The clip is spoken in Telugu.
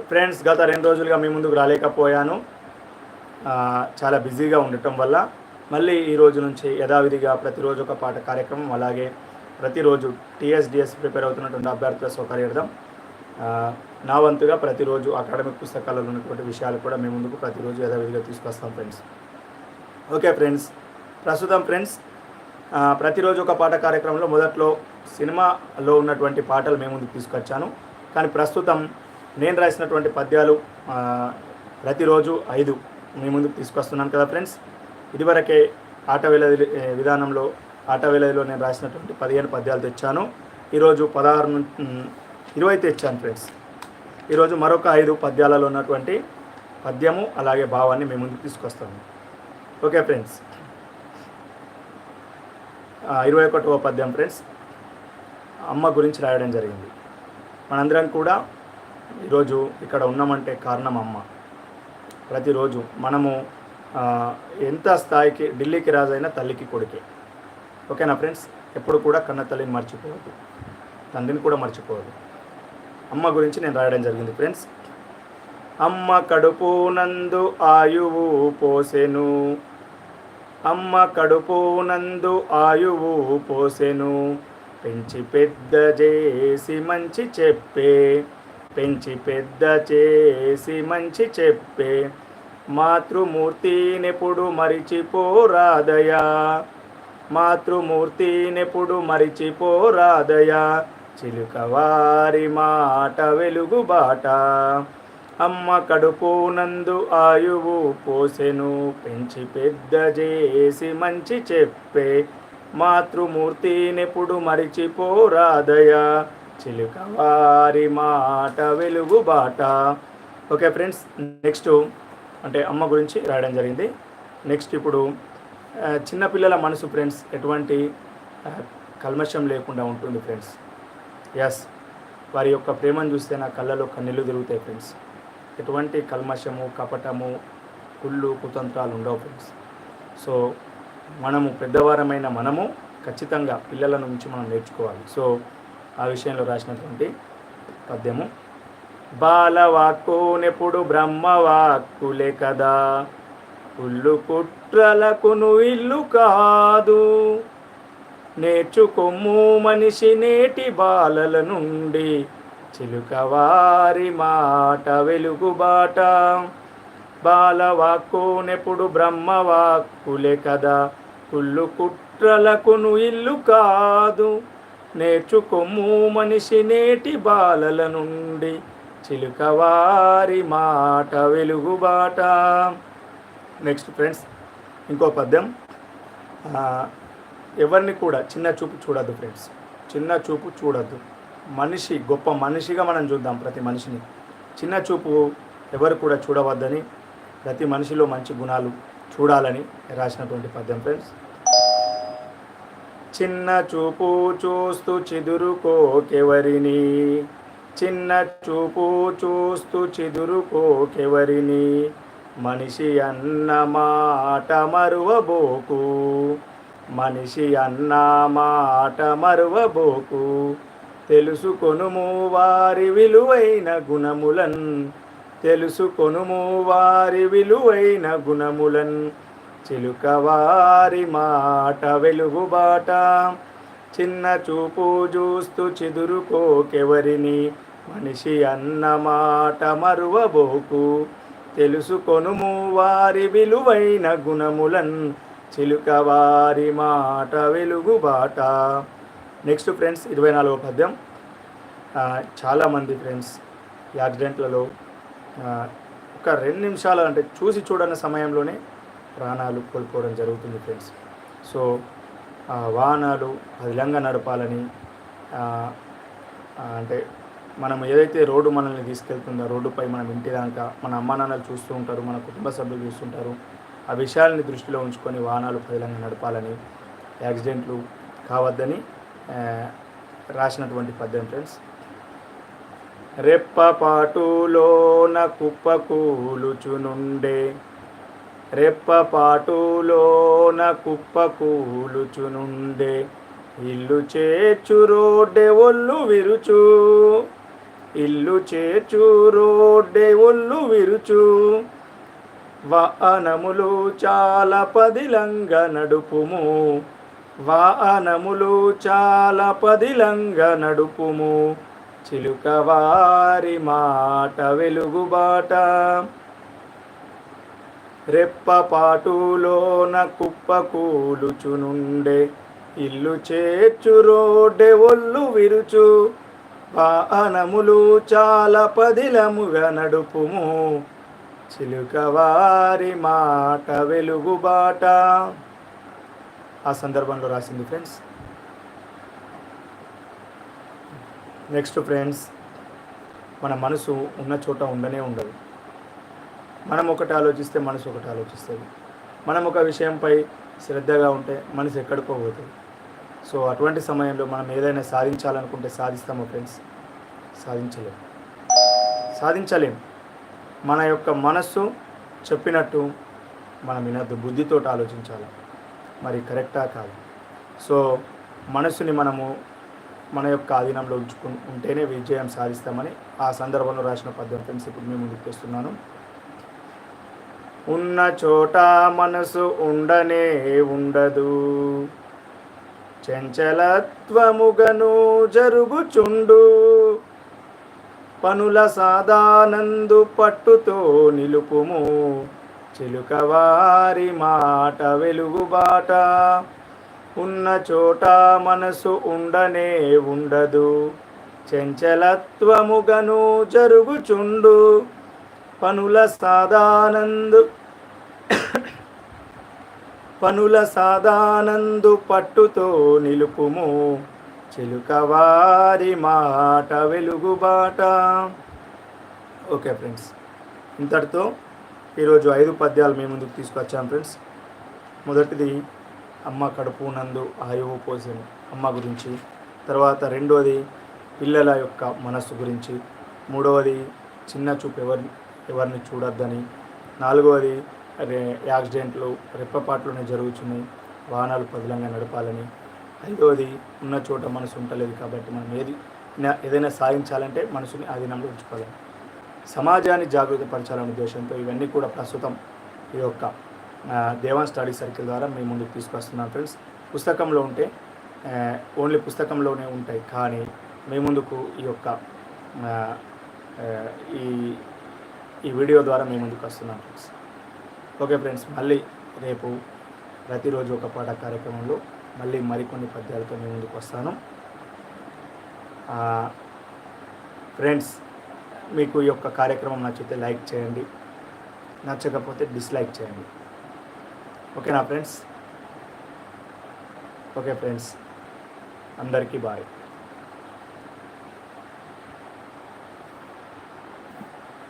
ఫ్రెండ్స్ గత రెండు రోజులుగా మీ ముందుకు రాలేకపోయాను. చాలా బిజీగా ఉండటం వల్ల మళ్ళీ ఈ రోజు నుంచి యథావిధిగా ప్రతిరోజు ఒక పాట కార్యక్రమం అలాగే ప్రతిరోజు టీఎస్డిఎస్ ప్రిపేర్ అవుతున్నటువంటి అభ్యర్థుల సౌకర్యార్థం నా వంతుగా ప్రతిరోజు అకాడమిక్ పుస్తకాలలో ఉన్నటువంటి విషయాలు కూడా మీ ముందుకు ప్రతిరోజు యథావిధిగా తీసుకొస్తాం ఫ్రెండ్స్ ఓకే ఫ్రెండ్స్ ప్రస్తుతం ఫ్రెండ్స్ ప్రతిరోజు ఒక పాట కార్యక్రమంలో మొదట్లో సినిమాలో ఉన్నటువంటి పాటలు మేము ముందుకు తీసుకొచ్చాను. కానీ ప్రస్తుతం నేను రాసినటువంటి పద్యాలు ప్రతిరోజు ఐదు మీ ముందుకు తీసుకొస్తున్నాను కదా ఫ్రెండ్స్. ఇదివరకే ఆట వేలది విధానంలో ఆట వేలదిలో నేను రాసినటువంటి పదిహేను పద్యాలు తెచ్చాను. ఈరోజు పదహారు నుంచి ఇరవై తెచ్చాను ఫ్రెండ్స్. ఈరోజు మరొక ఐదు పద్యాలలో ఉన్నటువంటి పద్యము అలాగే భావాన్ని మీ ముందుకు తీసుకొస్తాను. Okay friends. ఇరవై ఒకటవ పద్యం ఫ్రెండ్స్. అమ్మ గురించి రాయడం జరిగింది. మనందరం కూడా ఈరోజు ఇక్కడ ఉన్నామంటే కారణం అమ్మ ప్రతిరోజు మనము ఎంత స్థాయికి ఢిల్లీకి రాజైనా తల్లికి కొడుకే. ఓకేనా ఫ్రెండ్స్? ఎప్పుడు కూడా కన్న తల్లిని మర్చిపోవద్దు. తండ్రిని కూడా మర్చిపోవద్దు. అమ్మ గురించి నేను రాయడం జరిగింది ఫ్రెండ్స్. అమ్మ కడుపు నందు ఆయువు పోసెను. అమ్మ కడుపు నందు ఆయువు పోసెను. పెంచి పెద్ద చేసి మంచి చెప్పే. పెంచి పెద్ద చేసి మంచి చెప్పే మాతృమూర్తినెప్పుడు మరిచిపోరాదయా మాతృమూర్తినెప్పుడు మరిచిపోరాదయా చిలుకవారి మాట వెలుగు బాట. అమ్మ కడుపు నందు ఆయువు పోసెను. పెంచి పెద్ద చేసి మంచి చెప్పే మాతృమూర్తినెప్పుడు మరిచిపోరాదయా చిలుకవారి మాట వెలుగు బాట. ఓకే ఫ్రెండ్స్ నెక్స్ట్ అంటే అమ్మ గురించి రాయడం జరిగింది. నెక్స్ట్ ఇప్పుడు చిన్నపిల్లల మనసు ఫ్రెండ్స్ ఎటువంటి కల్మషం లేకుండా ఉంటుంది ఫ్రెండ్స్. ఎస్ వారి యొక్క ప్రేమను చూస్తే నా కళ్ళలో కన్నీళ్ళు తిరుగుతాయి ఫ్రెండ్స్. ఎటువంటి కల్మషము కపటము కుళ్ళు కుతంత్రాలు ఉండవు ఫ్రెండ్స్. సో మనము పెద్దవారమైన మనము ఖచ్చితంగా పిల్లల నుంచి మనం నేర్చుకోవాలి. సో ఆ విషయంలో రాసినటువంటి పద్యము. బాలవాక్కునెప్పుడు బ్రహ్మవాక్కులే కదా ఉల్లు కుట్రలకును ఇల్లు కాదు. నేర్చుకొమ్ము మనిషి నేటి బాలల నుండి చిలుకవారి మాట వెలుగుబాట బాలవాక్కునెప్పుడు బ్రహ్మవాక్కులే కదా కుళ్ళు కుట్రలకును ఇల్లు కాదు. నేర్చుకొమ్ము మనిషి నేటి బాలల నుండి. చిలుకవారి మాట వెలుగుబాట నెక్స్ట్ ఫ్రెండ్స్ ఇంకో పద్యం. ఎవరిని కూడా చిన్న చూపు చూడద్దు ఫ్రెండ్స్ చిన్న చూపు చూడద్దు. మనిషి గొప్ప మనిషిగా మనం చూద్దాం ప్రతి మనిషిని. చిన్న చూపు ఎవరు కూడా చూడవద్దని ప్రతి మనిషిలో మంచి గుణాలు చూడాలని రాసినటువంటి పద్యం ఫ్రెండ్స్ చిన్న చూపు చూస్తూ చిదురుకోకెవరిని చిన్న చూపు చూస్తూ చిదురుకోకెవరిని మనిషి అన్న మాట మరువబోకు. మనిషి అన్న మాట మరువబోకు. తెలుసుకొనుము వారి విలువైన గుణములన్. తెలుసుకొనుము వారి విలువైన గుణములన్. చిలుకవారి మాట వెలుగుబాట చిన్న చూపు చూస్తూ చిదురుకోకెవరిని మనిషి అన్న మాట మరువబోకు. తెలుసుకొనుము వారి విలువైన గుణములన్. చిలుకవారి మాట వెలుగుబాట నెక్స్ట్ ఫ్రెండ్స్ ఇరవై నాలుగో పద్యం. చాలామంది ఫ్రెండ్స్ యాక్సిడెంట్లలో ఒక రెండు నిమిషాలు అంటే చూసి చూడని సమయంలోనే ప్రాణాలు కోల్పోవడం జరుగుతుంది ఫ్రెండ్స్. సో వాహనాలు అధిలంగా నడపాలని అంటే మనం ఏదైతే రోడ్డు మనల్ని తీసుకెళ్తుందో రోడ్డుపై మనం ఇంటి దాకా మన అమ్మా నాన్నలు చూస్తూ ఉంటారు మన కుటుంబ సభ్యులు చూస్తుంటారు ఆ విషయాలని దృష్టిలో ఉంచుకొని వాహనాలు పదిలంగా నడపాలని యాక్సిడెంట్లు కావద్దని రాసినటువంటి పద్యం ఫ్రెండ్స్. రెప్పపాటులోన కుప్ప కూలుచునుండే రెప్పపాటులోన కుప్ప కూలుచునుండే ఇల్లు చేర్చు రోడ్డే ఒళ్ళు విరుచు. ఇల్లు చేర్చు రోడ్డే ఒళ్ళు విరుచు. వాహనములు చాలా పదిలంగా నడుపుము. వాహనములు చాలా పదిలంగా నడుపుము. చిలుకవారి మాట వెలుగుబాట. రెప్పపాటులోన కుప్ప కూలుచునుండే ఇల్లు చేర్చు రోడ్డె ఒళ్ళు విరుచు. వాహనములు చాలా పదిలముగా నడుపుము. చిలుకవారి మాట వెలుగుబాట ఆ సందర్భంలో రాసింది ఫ్రెండ్స్. నెక్స్ట్ ఫ్రెండ్స్ మన మనసు ఉన్న చోట ఉండనే ఉండదు. మనం ఒకటి ఆలోచిస్తే మనసు ఒకటి ఆలోచిస్తుంది. మనం ఒక విషయంపై శ్రద్ధగా ఉంటే మనసు ఎక్కడికోబోతుంది సో అటువంటి సమయంలో మనం ఏదైనా సాధించాలనుకుంటే సాధిస్తామో ఫ్రెండ్స్? సాధించలేం. సాధించలేం. మన యొక్క మనస్సు చెప్పినట్టు మనం వినద్దు బుద్ధితో ఆలోచించాలి? మరి కరెక్టా కాదు? సో మనస్సుని మనము మన యొక్క ఆధీనంలో ఉంచుకు ఉంటేనే విజయం సాధిస్తామని ఆ సందర్భంలో రాసిన పద్దెనిమిది ఫ్రెండ్స్ ఇప్పుడు మేము ముందుకు తెస్తున్నాను. ఉన్న చోట మనసు ఉండనే ఉండదు. చంచలత్వముగను జరుగుచుండు. పనుల సాదానందు పట్టుతో నిలుపుము. చిలుకవారి మాట వెలుగుబాట ఉన్న చోట మనసు ఉండనే ఉండదు. చంచలత్వముగను జరుగుచుండు. పనుల సాదానందు పనుల సాదానందు పట్టుతో నిలుపుము. చిలుకవారి మాట వెలుగుబాట ఓకే ఫ్రెండ్స్ ఇంతటితో ఈరోజు ఐదు పద్యాలు మీ ముందుకు తీసుకొచ్చాం ఫ్రెండ్స్. మొదటిది అమ్మ కడుపు నందు ఆయువు పోసెను అమ్మ గురించి. తర్వాత రెండవది పిల్లల యొక్క మనస్సు గురించి. మూడవది చిన్న చూపు ఎవరి ఎవరిని చూడొద్దని. నాలుగవది యాక్సిడెంట్లు రెప్పపాట్లోనే జరుగుతున్నాయి వాహనాలు పదిలంగా నడపాలని. ఐదవది ఉన్న చోట మనసు ఉండలేదు కాబట్టి మనం ఏది ఏదైనా సాధించాలంటే మనసుని ఆధీనంలో ఉంచుకోవాలి. సమాజాన్ని జాగృతపరచాలనే ఉద్దేశంతో ఇవన్నీ కూడా ప్రస్తుతం ఈ యొక్క దేవాన్ స్టడీ సర్కిల్ ద్వారా మీ ముందుకు తీసుకొస్తున్నాం ఫ్రెండ్స్. పుస్తకంలో ఉంటే ఓన్లీ పుస్తకంలోనే ఉంటాయి. కానీ మీ ముందుకు ఈ యొక్క ఈ ఈ వీడియో ద్వారా మీ ముందుకు వస్తున్నాం ఫ్రెండ్స్. ఓకే ఫ్రెండ్స్ మళ్ళీ రేపు ప్రతిరోజు ఒక పాట కార్యక్రమంలో మళ్ళీ మరికొన్ని పద్యాలతో మీ ముందుకు వస్తాను. ఫ్రెండ్స్ మీకు ఈ యొక్క కార్యక్రమం నచ్చితే లైక్ చేయండి నచ్చకపోతే డిస్లైక్ చేయండి. ఓకేనా ఫ్రెండ్స్? ఓకే ఫ్రెండ్స్ అందరికీ బాయ్.